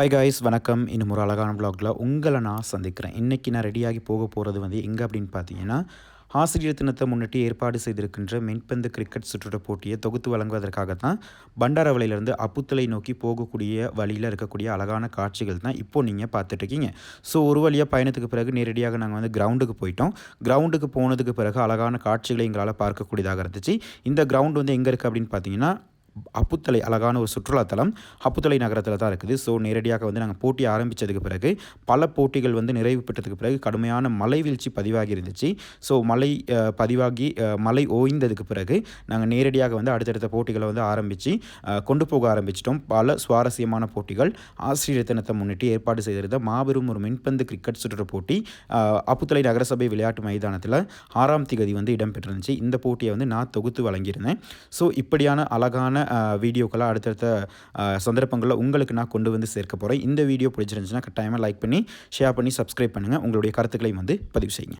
Hi guys வணக்கம். இன்னும் ஒரு அழகான பிளாகில் உங்களை நான் சந்திக்கிறேன். இன்றைக்கி நான் ரெடியாகி போக போகிறது வந்து எங்கே அப்படின்னு பார்த்தீங்கன்னா ஆசிரியர் தினத்தை முன்னிட்டு ஏற்பாடு செய்திருக்கின்ற மென்பந்து கிரிக்கெட் சுற்றுட போட்டியை தொகுத்து வழங்குவதற்காக தான் பண்டாரவளையிலேருந்து அப்புத்தலை நோக்கி போகக்கூடிய வழியில் இருக்கக்கூடிய அழகான காட்சிகள் தான் இப்போது நீங்கள் பார்த்துட்ருக்கீங்க. ஸோ ஒரு வழியாக பயணத்துக்கு பிறகு நேரடியாக நாங்கள் வந்து கிரவுண்டுக்கு போயிட்டோம். கிரவுண்டுக்கு போனதுக்கு பிறகு அழகான காட்சிகளை எங்களால் பார்க்கக்கூடியதாக இருந்துச்சு. இந்த கிரவுண்ட் வந்து எங்கே இருக்குது அப்படின்னு பார்த்தீங்கன்னா அப்புத்தலை அழகான ஒரு சுற்றுலாத்தலம் அப்புத்தலை நகரத்தில் தான் இருக்குது. ஸோ நேரடியாக வந்து நாங்கள் போட்டி ஆரம்பித்ததுக்கு பிறகு பல போட்டிகள் வந்து நிறைவு பெற்றதுக்கு பிறகு கடுமையான மலை வீழ்ச்சி பதிவாகி இருந்துச்சு. ஸோ மலை பதிவாகி மலை ஓய்ந்ததுக்கு பிறகு நாங்கள் நேரடியாக வந்து அடுத்தடுத்த போட்டிகளை வந்து ஆரம்பித்து கொண்டு போக ஆரம்பிச்சிட்டோம். பல சுவாரஸ்யமான போட்டிகள். ஆசிரியர் தினத்தை முன்னிட்டு ஏற்பாடு செய்திருந்த மாபெரும் ஒரு மின்பந்து கிரிக்கெட் சுற்று போட்டி அப்புத்தலை நகரசபை விளையாட்டு மைதானத்தில் ஆறாம் திகதி வந்து இடம்பெற்றிருந்துச்சு. இந்த போட்டியை வந்து நான் தொகுத்து வழங்கியிருந்தேன். ஸோ இப்படியான அழகான வீடியோக்கெல்லாம் அடுத்தடுத்த சந்தர்ப்பங்களில் உங்களுக்கு நான் கொண்டு வந்து சேர்க்க போகிறேன் இந்த வீடியோ பிடிச்சிருந்துச்சுன்னா கட்டாயமாக லைக் பண்ணி ஷேர் பண்ணி சப்ஸ்கிரைப் பண்ணுங்கள் உங்களுடைய கருத்துக்களையும் வந்து பதிவு செய்யுங்க.